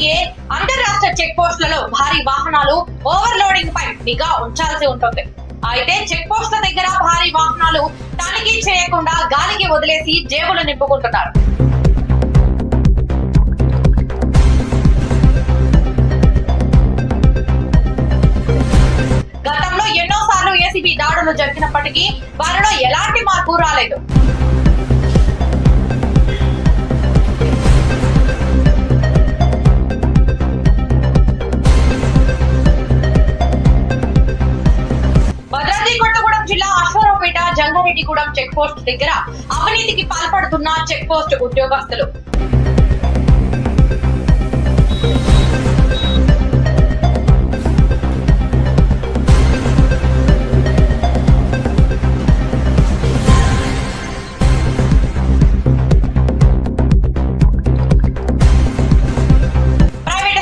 NDA అంతర్ రాష్ట్ర check పోస్టులలో భారీ వాహనాలు ఓవర్లోడింగ్ పై నిఘా ఉంచాల్సి ఉంటుంది. అయితే చెక్ పోస్టుల దగ్గర భారీ వాహనాలు తనిఖీ చేయకుండా గాలికి వదిలేసి జేబులు నింపుకుంటున్నారు. గతంలో ఎన్నో సార్లు ఏసీబీ దాడులు జరిగినప్పటికీ వారిలో ఎలాంటి మార్పు రాలేదు. జంగారెడ్డిగూడెం చెక్ పోస్ట్ దగ్గర అవినీతికి పాల్పడుతున్న చెక్ పోస్ట్ ఉద్యోగస్తులు.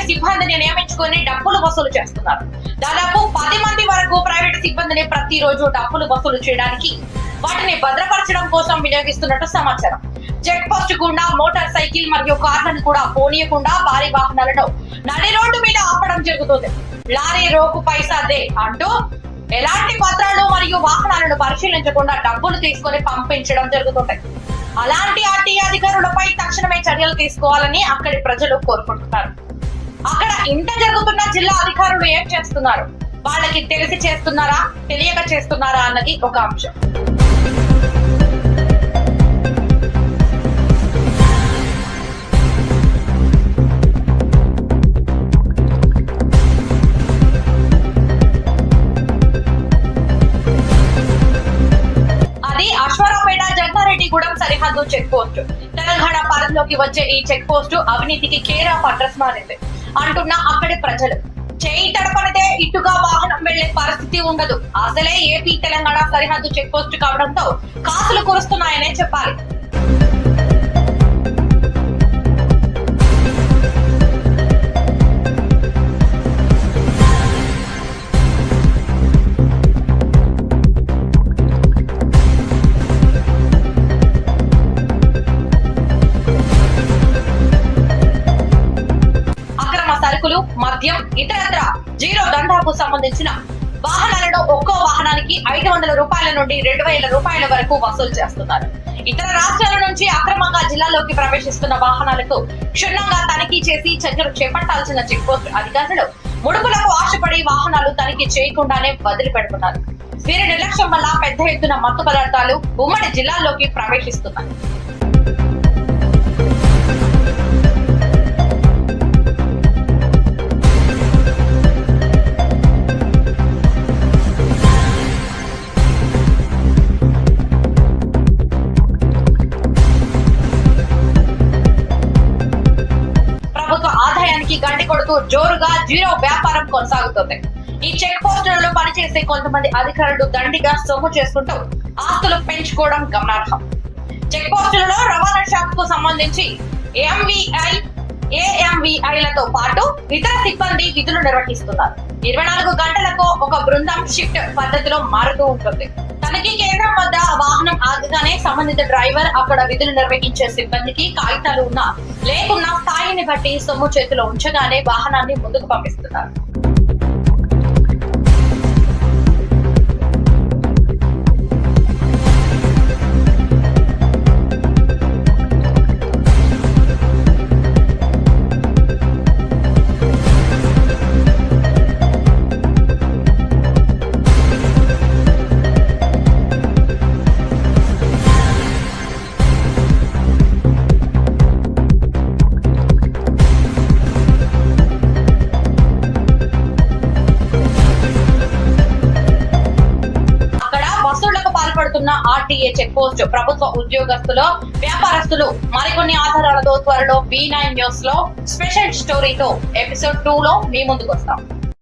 సిబ్బందిని నియమించుకొని డబ్బులు వసూలు చేస్తున్నారు. దాదాపు పది మంది వరకు ప్రైవేట్ సిబ్బందిని ప్రతిరోజు డబ్బులు వసూలు చేయడానికి వాటిని భద్రపరచడం కోసం వినియోగిస్తున్నట్టు సమాచారం. చెక్ పోస్ట్ గుండా మోటార్ సైకిల్ మరియు కార్లను కూడా పోనీయకుండా భారీ వాహనాలను నడి రోడ్డు మీద ఆపడం జరుగుతుంది. లారీ రోకు పైసా దే అంటూ ఎలాంటి పత్రాలు మరియు వాహనాలను పరిశీలించకుండా డబ్బులు తీసుకొని పంపించడం జరుగుతుంటాయి అలాంటి ఆర్టీఏ అధికారులపై తక్షణమే చర్యలు తీసుకోవాలని అక్కడి ప్రజలు కోరుకుంటున్నారు. అక్కడ ఇంత జరుగుతున్న జిల్లా అధికారులు ఏం చేస్తున్నారు? వాళ్ళకి తెలిసి చేస్తున్నారా తెలియక చేస్తున్నారా అన్నది ఒక అంశం. అది సరిహద్దు చెక్ పోస్ట్ తెలంగాణ పరిధిలోకి వచ్చే ఈ చెక్ పోస్ట్ అవినీతికి కేర్ ఆఫ్ అడ్రస్ మారింది. అంటున్న అక్కడి ప్రజలు. చేయి తడపనితే ఇటుగా వాహనం వెళ్ళే పరిస్థితి ఉండదు. అసలే ఏపీ తెలంగాణ సరిహద్దు చెక్ పోస్ట్ కావడంతో కాసులు కురుస్తున్నాయనే చెప్పాలి. మద్యం ఇతరత్ర జీరో దండాకు సంబంధించిన వాహనాలను ఒక్కో వాహనానికి ఐదు వందల రూపాయల నుండి రెండు వేల రూపాయల వరకు వసూలు చేస్తున్నారు. ఇతర రాష్ట్రాల నుంచి అక్రమంగా జిల్లాలోకి ప్రవేశిస్తున్న వాహనాలకు క్షుణ్ణంగా తనిఖీ చేసి చర్యలు చేపట్టాల్సిన చెక్పోస్ట్ అధికారులు ముడుపులకు ఆశపడి వాహనాలు తనిఖీ చేయకుండానే వదిలిపెడుతున్నారు. వీరి నిర్లక్ష్యం వల్ల పెద్ద ఎత్తున మత్తు పదార్థాలు ఉమ్మడి జిల్లాల్లోకి ప్రవేశిస్తున్నాయి. కొడుతూ జోరుగా జీరో వ్యాపారం కొనసాగుతుంది. ఈ చెక్ పోస్టులలో పనిచేసే కొంతమంది అధికారులు దండిగా సొమ్ము చేసుకుంటూ ఆస్తులు పెంచుకోవడం గమనార్హం. చెక్ పోస్టులలో రవాణా శాఖకు సంబంధించి ఎంవిఐ ఏఎంవిఐలతో పాటు ఇతర సిబ్బంది విధులు నిర్వహిస్తున్నారు. ఇరవై నాలుగు గంటలకు ఒక బృందం షిఫ్ట్ పద్ధతిలో మారుతూ ఉంటుంది. తనిఖీ కేంద్రం వద్ద వాహనం ఆగగానే సంబంధిత డ్రైవర్ అక్కడ విధులు నిర్వహించే సిబ్బందికి కాగితాలు ఉన్నా లేకున్నా స్థాయిని బట్టి సొమ్ము చేతిలో ఉంచగానే వాహనాన్ని ముందుకు పంపిస్తున్నారు. పాల్పడుతున్న చెక్ పోస్ట్ ప్రభుత్వ ఉద్యోగస్తులు వ్యాపారస్తులు మరికొన్ని ఆధారాలతో త్వరలో బీ నైన్ న్యూస్లో స్పెషల్ స్టోరీతో ఎపిసోడ్ టూ లో మీ ముందుకు వస్తాం.